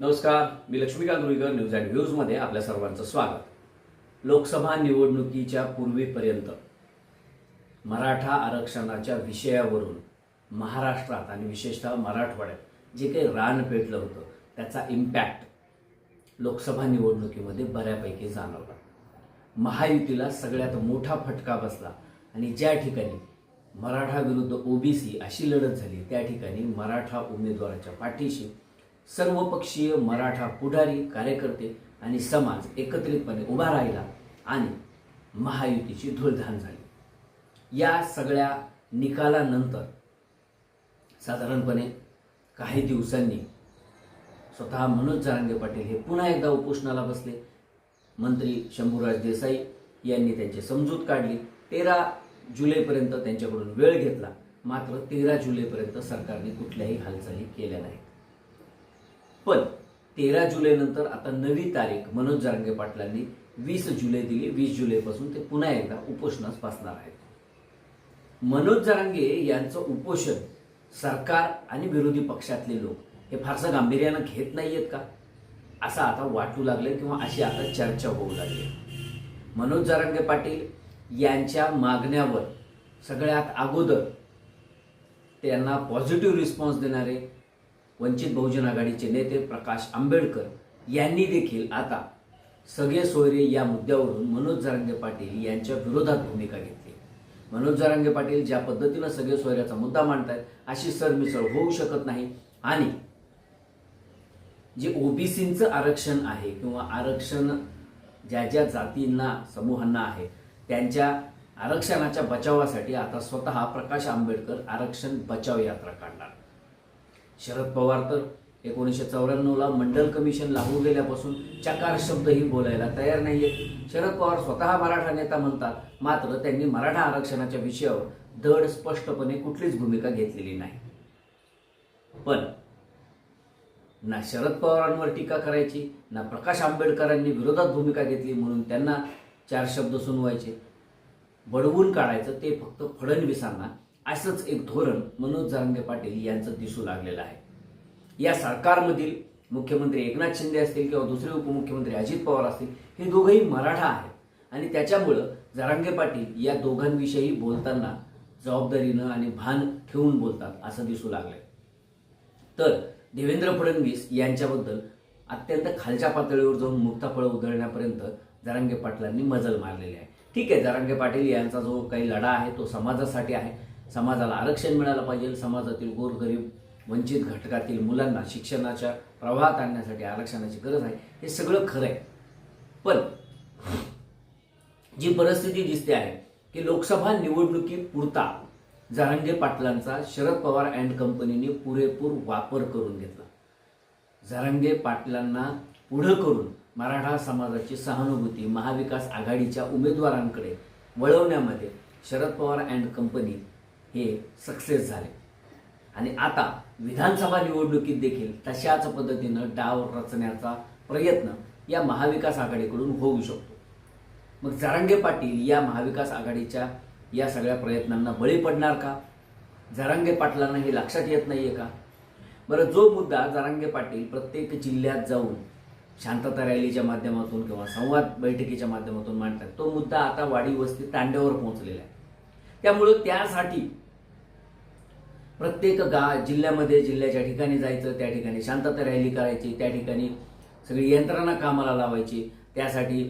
नमस्कार मी Laxmikant Ruikar news and व्ह्यूजमध्ये आपल्या सर्वांचं स्वागत. लोकसभा निवडणुकीच्या पूर्वीपर्यंत मराठा आरक्षणाच्या विषयावरून महाराष्ट्रात आणि विशेषतः मराठवाड्यात जे काही रान पेटलं होतं त्याचा इम्पॅक्ट लोकसभा निवडणुकीमध्ये बऱ्यापैकी जाणवला. महायुतीला सगळ्यात मोठा फटका बसला आणि ज्या ठिकाणी मराठा विरुद्ध ओबीसी अशी लढत झाली त्या ठिकाणी मराठा उमेदवाराच्या पाठीशी सर्वपक्षीय मराठा पुढारी कार्यकर्ते आणि समाज एकत्रितपणे उभा राहिला आणि महायुतीची धूळधान झाली. या सगळ्या निकालानंतर साधारणपणे काही दिवसांनी स्वतः मनोज जरांगे पाटील हे पुन्हा एकदा उपोषणाला बसले. मंत्री शंभूराज देसाई यांनी त्यांची समजूत काढली. तेरा जुलैपर्यंत त्यांच्याकडून वेळ घेतला. मात्र तेरा जुलैपर्यंत सरकारने कुठल्याही हालचाली केल्या नाहीत. पण तेरा जुलैनंतर आता नवी तारीख मनोज जारंगे पाटलांनी वीस जुलै दिली. वीस जुलैपासून ते पुन्हा एकदा उपोषणास बसणार आहेत. मनोज जारंगे यांचं उपोषण सरकार आणि विरोधी पक्षातले लोक हे फारसं गांभीर्यानं घेत नाहीयेत का? असं आता वाटू लागलं किंवा अशी आता चर्चा होऊ लागली. मनोज जारंगे पाटील यांच्या मागण्यावर सगळ्यात अगोदर त्यांना पॉझिटिव्ह रिस्पॉन्स देणारे वंचित बहुजन आघाडीचे नेते प्रकाश आंबेडकर यांनी देखील आता सगळे सोयरे या मुद्द्यावरून मनोज जरांगे पाटील यांच्या विरोधात भूमिका घेतली. मनोज जरांगे पाटील ज्या पद्धतीनं सगळे सोयऱ्याचा मुद्दा मांडतायत अशी सरमिसळ होऊ शकत नाही. आणि जे ओबीसीचं आरक्षण आहे किंवा आरक्षण ज्या ज्या जातींना समूहांना आहे त्यांच्या आरक्षणाच्या बचावासाठी आता स्वतः प्रकाश आंबेडकर आरक्षण बचाव यात्रा काढणार. शरद पवार तर एकोणीसशे चौऱ्याण्णवला मंडल कमिशन लागू गेल्यापासून चकार शब्दही बोलायला तयार नाहीये. शरद पवार स्वतः मराठा नेता म्हणतात मात्र त्यांनी मराठा आरक्षणाच्या विषयावर धड स्पष्टपणे कुठलीच भूमिका घेतलेली नाही. पण ना शरद पवारांवर टीका करायची ना प्रकाश आंबेडकरांनी विरोधात भूमिका घेतली म्हणून त्यांना चार शब्द सुनवायचे. बडवून काढायचं ते फक्त फडणवीसांना असंच एक धोरण मनोज जरांगे पाटील यांचं दिसू लागलेलं आहे. या सरकारमधील मुख्यमंत्री एकनाथ शिंदे असतील किंवा दुसरे उपमुख्यमंत्री अजित पवार असतील हे दोघंही मराठा आहेत. आणि त्याच्यामुळं जरांगे पाटील या दोघांविषयी बोलताना जबाबदारीनं आणि भान ठेवून बोलतात असं दिसू लागलंय. तर देवेंद्र फडणवीस यांच्याबद्दल अत्यंत खालच्या पातळीवर जाऊन मुक्ताफळं उधळण्यापर्यंत जरांगे पाटलांनी मजल मारलेली आहे. ठीक आहे जरांगे पाटील यांचा जो काही लढा आहे तो समाजासाठी आहे. समाजाला आरक्षण मिळालं पाहिजे समाजातील गोरगरीब वंचित घटकातील मुलांना शिक्षणाच्या प्रवाहात आणण्यासाठी आरक्षणाची गरज आहे हे सगळं खरं आहे. पण जी परिस्थिती दिसते आहे की लोकसभा निवडणुकीपुरता जरांगे पाटलांचा शरद पवार अँड कंपनीने पुरेपूर वापर करून घेतला. जरांगे पाटलांना पुढं करून मराठा समाजाची सहानुभूती महाविकास आघाडीच्या उमेदवारांकडे वळवण्यामध्ये शरद पवार अँड कंपनी हे सक्सेस झाले. आणि आता विधानसभा निवडणुकीत देखील तशाच पद्धतीनं डाव रचण्याचा प्रयत्न या महाविकास आघाडीकडून होऊ शकतो. मग जरांगे पाटील या महाविकास आघाडीच्या या सगळ्या प्रयत्नांना बळी पडणार का? जरांगे पाटलांना हे लक्षात येत नाही आहे का? बरं जो मुद्दा जरांगे पाटील प्रत्येक जिल्ह्यात जाऊन शांतता रॅलीच्या माध्यमातून किंवा संवाद बैठकीच्या माध्यमातून मांडतात तो मुद्दा आता वाडी वस्ती तांड्यावर पोहोचलेला आहे. त्यामुळं त्यासाठी प्रत्येक गा जिल्ह्यामध्ये जिल्ह्याच्या ठिकाणी जायचं त्या ठिकाणी शांतता रॅली करायची त्या ठिकाणी सगळी यंत्रणा कामाला लावायची त्यासाठी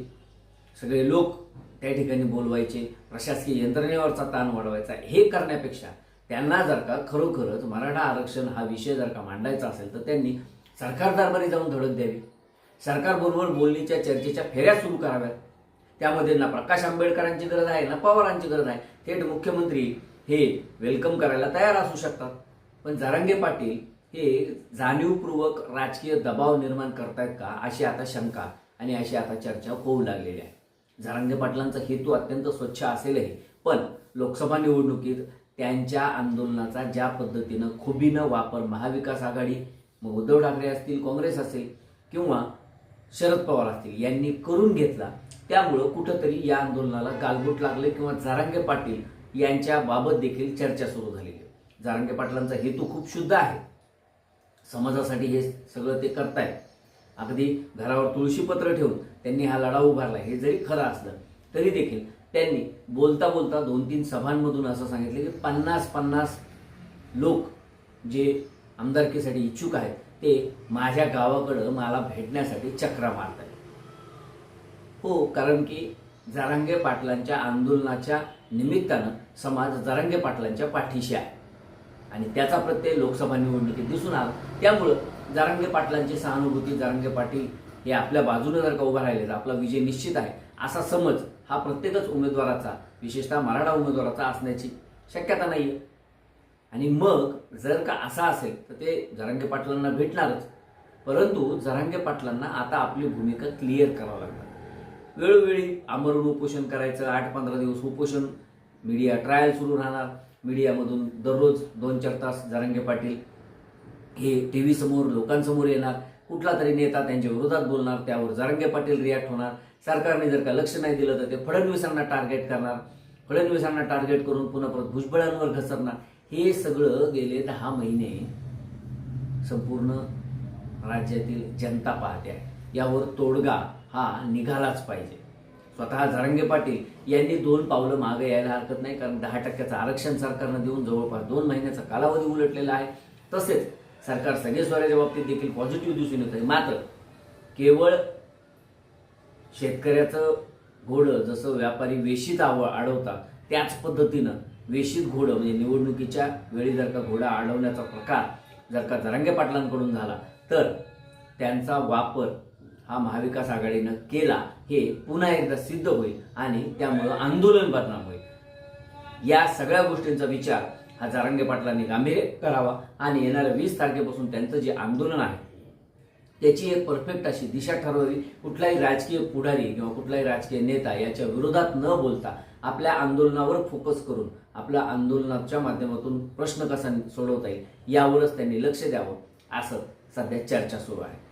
सगळे लोक त्या ठिकाणी बोलवायचे प्रशासकीय यंत्रणेवरचा ताण वाढवायचा. हे करण्यापेक्षा त्यांना जर का खरोखरच मराठा आरक्षण हा विषय जर का मांडायचा असेल तर त्यांनी सरकार दरबारी जाऊन धडक द्यावी. सरकारबरोबर बोलणीच्या चर्चेच्या फेऱ्या सुरू कराव्यात. त्यामध्ये ना प्रकाश आंबेडकरांची गरज आहे ना पवारांची गरज आहे. थेट मुख्यमंत्री हे वेलकम करायला तयार असू शकतात. पण जरांगे पाटील हे जाणीवपूर्वक राजकीय दबाव निर्माण करतायत का अशी आता शंका आणि अशी आता चर्चा होऊ लागलेली आहे. जरांगे पाटलांचा हेतू अत्यंत स्वच्छ असेलही पण लोकसभा निवडणुकीत त्यांच्या आंदोलनाचा ज्या पद्धतीनं खुबीनं वापर महाविकास आघाडी मग उद्धव ठाकरे असतील काँग्रेस असेल किंवा शरद पवार असतील यांनी करून घेतला त्यामुळं कुठंतरी या आंदोलनाला गालबोट लागले किंवा जारांगे पाटील यांच्याबाबत देखील चर्चा सुरू झालेली आहे. जारंगे पाटलांचा हेतू खूप शुद्ध आहे. समाजासाठी हे सगळं ते करतायत. अगदी घरावर तुळशीपत्र ठेवून त्यांनी हा लढा उभारला. हे जरी खरं असलं तरी देखील त्यांनी बोलता बोलता दोन तीन सभांमधून असं सांगितलं की पन्नास पन्नास लोक जे आमदारकीसाठी इच्छुक आहेत ते माझ्या गावाकडं मला भेटण्यासाठी चक्रा मारतात हो कारण की जारांगे पाटलांच्या आंदोलनाच्या निमित्तानं समाज जरांगे पाटलांच्या पाठीशी आहे. आणि त्याचा प्रत्यय लोकसभा निवडणुकीत दिसून आला. त्यामुळं जरांगे पाटलांची सहानुभूती जरांगे पाटील हे आपल्या बाजूने जर का उभा राहिले तर आपला विजय निश्चित आहे. असा समज हा प्रत्येकच उमेदवाराचा विशेषतः मराठा उमेदवाराचा असण्याची शक्यता नाही आहे आणि मग जर का असा असेल तर ते जरांगे पाटलांना भेटणारच. परंतु जरांगे पाटलांना आता आपली भूमिका क्लिअर करावं लागणार. वेळोवेळी आमरण उपोषण करायचं आठ पंधरा दिवस उपोषण. मीडिया ट्रायल सुरू राहणार. मीडियामधून दररोज दोन चार तास जरांगे पाटील हे टी व्ही समोर लोकांसमोर येणार. कुठला तरी नेता त्यांच्या विरोधात बोलणार त्यावर जरांगे पाटील रिॲक्ट होणार. सरकारने जर का लक्ष नाही दिलं तर ते फडणवीसांना टार्गेट करणार. फडणवीसांना टार्गेट करून पुन्हा परत भुजबळांवर घसरणार. हे सगळं गेले दहा महिने संपूर्ण राज्यातील जनता पाहते. आहे यावर तोडगा हा निघालाच पाहिजे. स्वतः झरंगे पाटील यांनी दोन पावलं मागे यायला हरकत नाही कारण दहा टक्क्याचं आरक्षण सरकारनं देऊन जवळपास दोन महिन्याचा कालावधी उलटलेला आहे. तसेच सरकार सगळे स्वराज्या बाबतीत देखील पॉझिटिव्ह दिसून येत आहे मात्र केवळ शेतकऱ्याचं घोडं जसं व्यापारी वेशीत आव अडवतात त्याच पद्धतीनं वेशीत घोडं म्हणजे निवडणुकीच्या वेळी जर का घोडा अडवण्याचा प्रकार जर का जरांगे पाटलांकडून झाला तर त्यांचा वापर हा महाविकास आघाडीनं केला हे पुन्हा एकदा सिद्ध होईल आणि त्यामुळं आंदोलन बदनाम होईल. या सगळ्या गोष्टींचा विचार हा जारंगे पाटलांनी गांभीर्य करावा आणि येणाऱ्या वीस तारखेपासून त्यांचं जे आंदोलन आहे त्याची एक परफेक्ट अशी दिशा ठरवावी. कुठलाही राजकीय पुढारी किंवा कुठलाही राजकीय नेता याच्या विरोधात न बोलता आपल्या आंदोलनावर फोकस करून आपल्या आंदोलनाच्या माध्यमातून प्रश्न कसा सोडवता येईल यावरच त्यांनी लक्ष द्यावं असं सध्या चर्चा सुरू आहे.